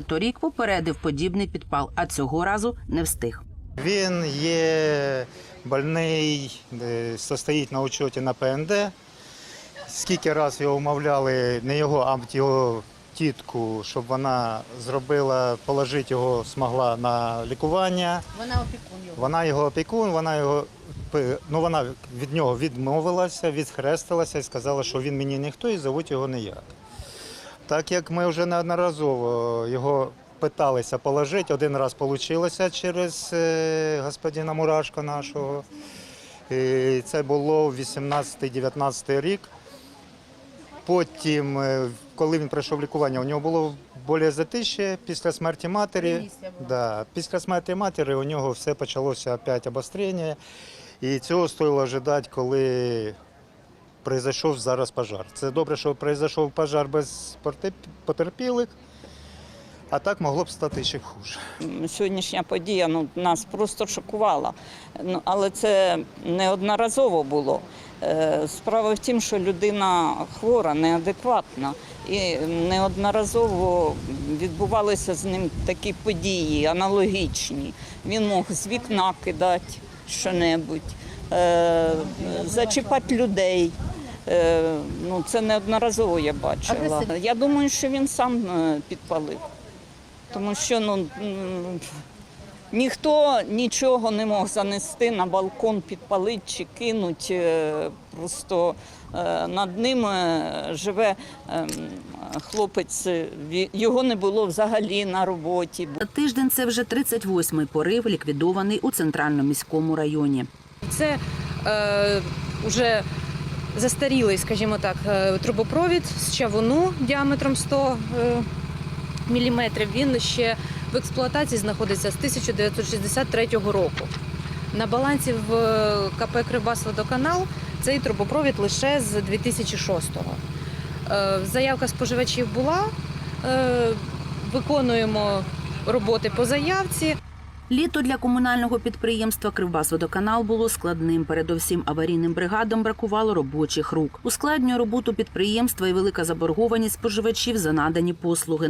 Торік попередив подібний підпал, а цього разу не встиг. Він є больний, е, состоїть на учеті на ПНД. Скільки раз його умовляли, не його, а його тітку, щоб вона зробила, положити його змогла на лікування. Вона опікун його. Вона його опікун, вона його ну, вона від нього відмовилася, відхрестилася і сказала, що він мені ніхто і зовуть його ніяк. Так як ми вже неодноразово його питалися положити, один раз вийшло через е, господина Мурашко нашого. І це було 18-19 рік. Потім, е, коли він пройшов лікування, у нього було більше затища після смерті матері. Да, після смерті матері у нього все почалося опять обострення. І цього стоїло ожидати, коли пройшов зараз пожар. Це добре, що пройшов пожар без потерпілих, а так могло б стати ще хуже. Сьогоднішня подія ну, нас просто шокувала. Ну, але це неодноразово було. Е, Справа в тім, що людина хвора, неадекватна. І неодноразово відбувалися з ним такі події аналогічні. Він мог з вікна кидати що-небудь, е, зачіпати людей. Е, Ну, це неодноразово я бачила. Я думаю, що він сам е, підпалив. Тому що ну, ніхто нічого не мог занести на балкон, підпалити чи кинуть. Е, Просто над ним живе ем, хлопець, його не було взагалі на роботі. Тиждень це вже 38-й порив, ліквідований у центральному міському районі. Це е, вже застарілий, скажімо так, е, трубопровід з чавуну діаметром 100 е, міліметрів. Він ще в експлуатації знаходиться з 1963 року. На балансі в е, КП Кривбасводоканал цей трубопровід лише з 2006-го. Е, Заявка споживачів була. Виконуємо роботи по заявці. Літо для комунального підприємства Кривбасводоканал було складним. Передовсім аварійним бригадам бракувало робочих рук. Ускладнює роботу підприємства і велика заборгованість споживачів за надані послуги.